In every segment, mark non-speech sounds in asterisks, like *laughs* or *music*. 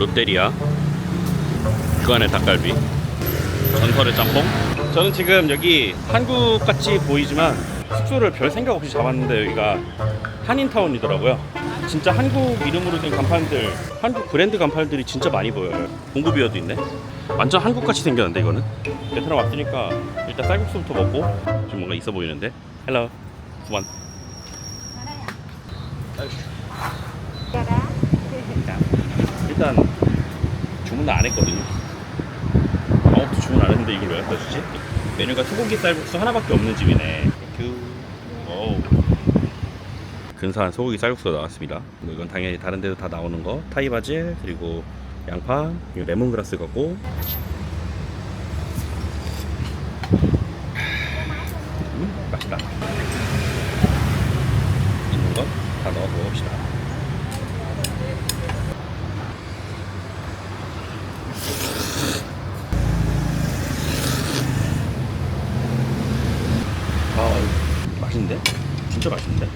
롯데리아 그 안에 닭갈비 전설의 짬뽕. 저는 지금 여기 한국같이 보이지만 숙소를 별 생각 없이 잡았는데 여기가 한인타운이더라고요. 진짜 한국 이름으로 된 간판들 한국 브랜드 간판들이 진짜 많이 보여요. 공구비어도 있네. 완전 한국같이 생겼는데 이거는? 베트남 왔으니까 일단 쌀국수부터 먹고 좀 뭔가 있어 보이는데? 헬로 수완 일단 주문도 안 했거든요. 아무것도 주문 안 했는데 이걸 왜 갖다 주지? 메뉴가 소고기 쌀국수 하나밖에 없는 집이네. 땡큐 오우. 근사한 소고기 쌀국수가 나왔습니다. 뭐 이건 당연히 다른 데도 다 나오는 거. 타이 바질 그리고 양파 그리고 레몬그라스 같고. 음 맛있다. 있는 거다 넣어 먹읍시다 아 맛있는데? 진짜 맛있는데?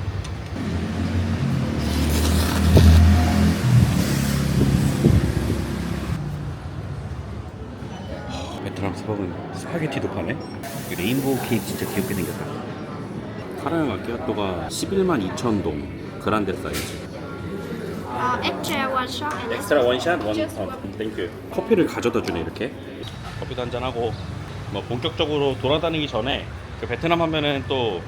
하, 베트남 수박은 스파게티도 파네? 이 레인보우 케이크 진짜 귀엽게 생겼다 카라멜 마키아토가 11만 2천 동 그란데 사이즈 엑스트라 원샷 원 Just 어, 땡큐 커피를 가져다 주네 이렇게 커피도 한잔하고 뭐 본격적으로 돌아다니기 전에 그 베트남 하면은 또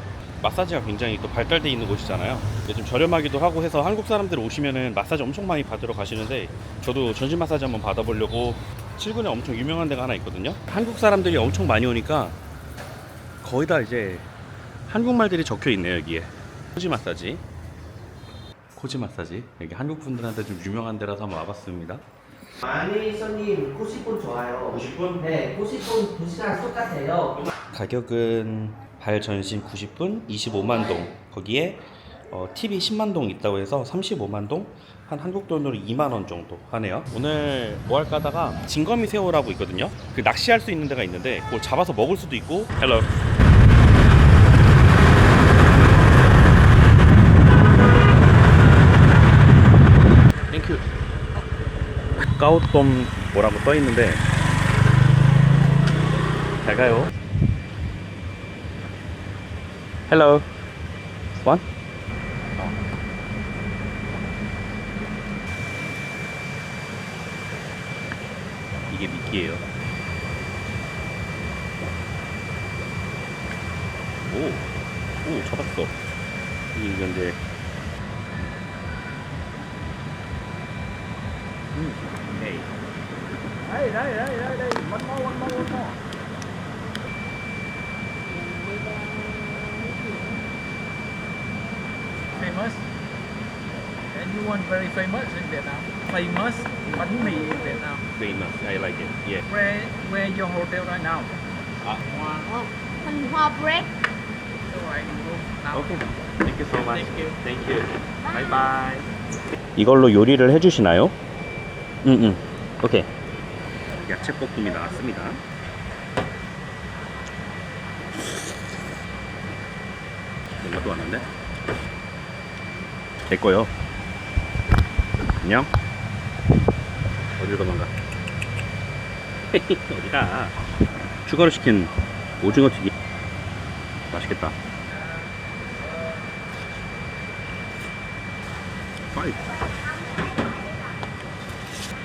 마사지가 굉장히 또 발달돼 있는 곳이잖아요 좀 저렴하기도 하고 해서 한국 사람들 오시면은 마사지 엄청 많이 받으러 가시는데 저도 전신 마사지 한번 받아보려고 칠군에 엄청 유명한 데가 하나 있거든요 한국 사람들이 엄청 많이 오니까 거의 다 이제 한국말들이 적혀 있네요 여기에 코지 마사지 코지 마사지 여기 한국 분들한테 좀 유명한 데라서 한번 와봤습니다 많이 손님 90분 좋아요. 90분? 네, 90분 2시간 똑같아요. 가격은 발 전신 90분 25만 동 거기에 어, TV 10만 동 있다고 해서 35만 동 한 한국 돈으로 2만 원 정도 하네요. 오늘 뭐 할까 하다가 진거미 새우라고 있거든요. 그 낚시할 수 있는 데가 있는데 그걸 잡아서 먹을 수도 있고. 헬로. 땡큐. 까우똠 뭐라고 써 있는데 잘 가요. 헬로. 원? 이게 미끼예요. 오, 오 잡았어. 이게 이제 음, 오케이. Đây, đây, đây, đây, đây, one more, one more, one more. Famous. Anyone very famous in Vietnam? Famous bánh mì in Vietnam. Famous. I like it. Yeah. Where, where your hotel right now? Ah. Hoa. Hình hoa bread. Alright, go now. 오케이. Thank you so much. Thank you. Thank you. Bye bye. 이걸로 요리를 해주시나요? 응응. 오케이. 야채 볶음이 나왔습니다. 뭔가 또 왔는데? 제 거요. 안녕. 어디로 도망가? *laughs* 어디가? 추가로 시킨 오징어 튀김. 맛있겠다. 파이.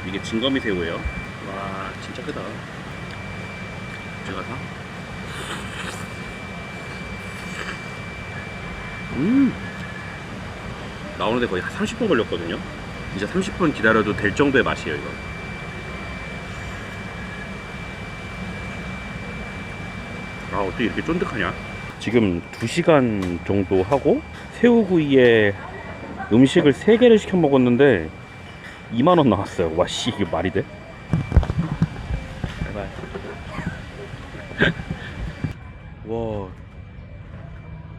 이게 진거미 새우예요. 와 진짜 크다. 제가 사. 음. 나오는데 거의 한 30분 걸렸거든요. 이제 30분 기다려도 될 정도의 맛이에요 이거. 아 어떻게 이렇게 쫀득하냐? 지금 2시간 정도 하고 새우구이에 음식을 3개를 시켜 먹었는데 2만원 나왔어요 와씨 이게 말이 돼? *laughs* 와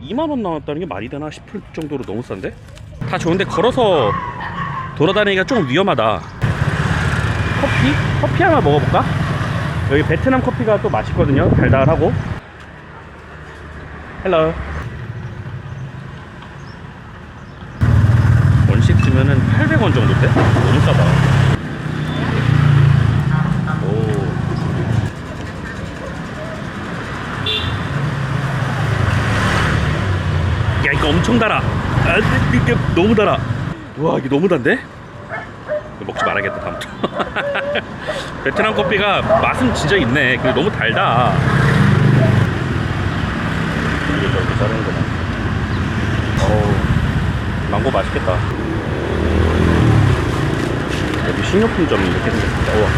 2만원 나왔다는 게 말이 되나 싶을 정도로 너무 싼데? 다 좋은데 걸어서 돌아다니기가 좀 위험하다 커피? 커피 하나 먹어볼까? 여기 베트남 커피가 또 맛있거든요 달달하고 헬로 원식 주면은 800원 정도인데? 너무 싸다 오. 야 이거 엄청 달아 아, 이게 너무 달아 와, 이게 너무 단데? 먹지 말아야겠다 다음부터. *laughs* 베트남 커피가 맛은 진짜 있네. 근데 너무 달다. 이게 저렇게 자르는 거네. 어우, 망고 맛있겠다. 여기 식료품점이 이렇게 생겼습니다. 우와.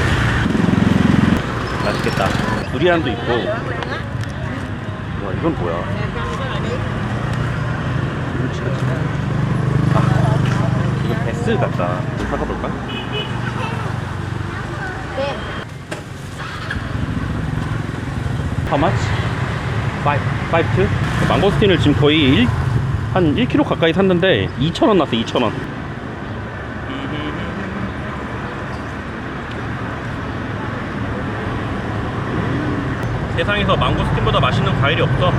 맛있겠다. 두리안도 있고. 와, 이건 뭐야? 아, 베스 같다. 좀 사가볼까? How much? 5, 5 two? 망고스틴을 지금 거의 1, 한 1kg 가까이 샀는데 2,000원 났어, 2,000원. 세상에서 망고스틴보다 맛있는 과일이 없어.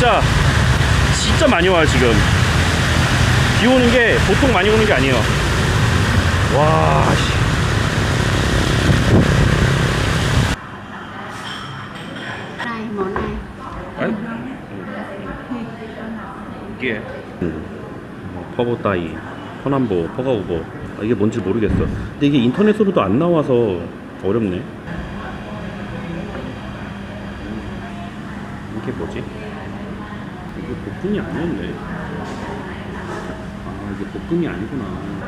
진짜 진짜 많이 와요 지금 비 오는 게 보통 많이 오는 게 아니에요 와 씨. Này, món này. 아니, 이게 퍼보 따이 허남보 퍼가우보 아, 이게 뭔지 모르겠어 근데 이게 인터넷으로도 안 나와서 어렵네 이게 뭐지? 이게 볶음이 아니었네. 아 이게 볶음이 아니구나